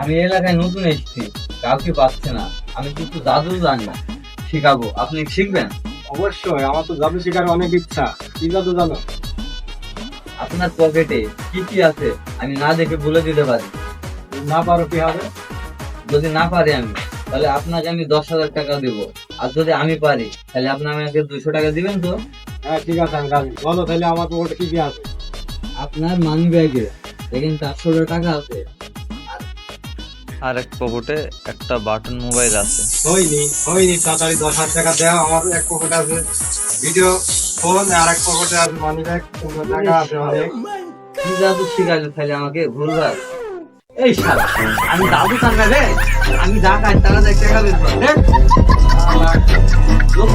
আমি এই এলাকায় নতুন এসেছি কাউকে পাচ্ছে না। আমি কিন্তু জাদু জানি শিখাবো। আপনি শিখবেন? অবশ্যই আমার তো জাদু শেখার অনেক ইচ্ছা। কি জাদু জানো? আপনার পকেটে কি কি আছে? আমি না দেখে বলে দিতে পারি। না পারো কি হবে? যদি না পারি আমি তাহলে আপনাকে আমি দশ হাজার টাকা দেবো। আর যদি আমি পারি তাহলে আপনি আমাকে দুশো টাকা দিবেন তো? হ্যাঁ ঠিক আছে আমি রাজি। বলো তাহলে আমার পকেটে কি কি আছে? আপনার মানি ব্যাগে দেখেন চারশো টাকা আছে। আর এক পকেটে একটা বাটন মোবাইল আছে। হয়নি হয়নি তাড়াতাড়ি দশ হাজার টাকা দেওয়া আমার এক পকেটে আছে ভিডিও ফোন আর এক পকেটে আছে মানি ব্যাগ টাকা আছে অনেক। কি জাদু শিখাইলে তাহলে আমাকে ভুলবার এই শালা আমি জাদু টাকা রে আমি যা কাজ টাকা দেখ টাকা বের কর রে লোক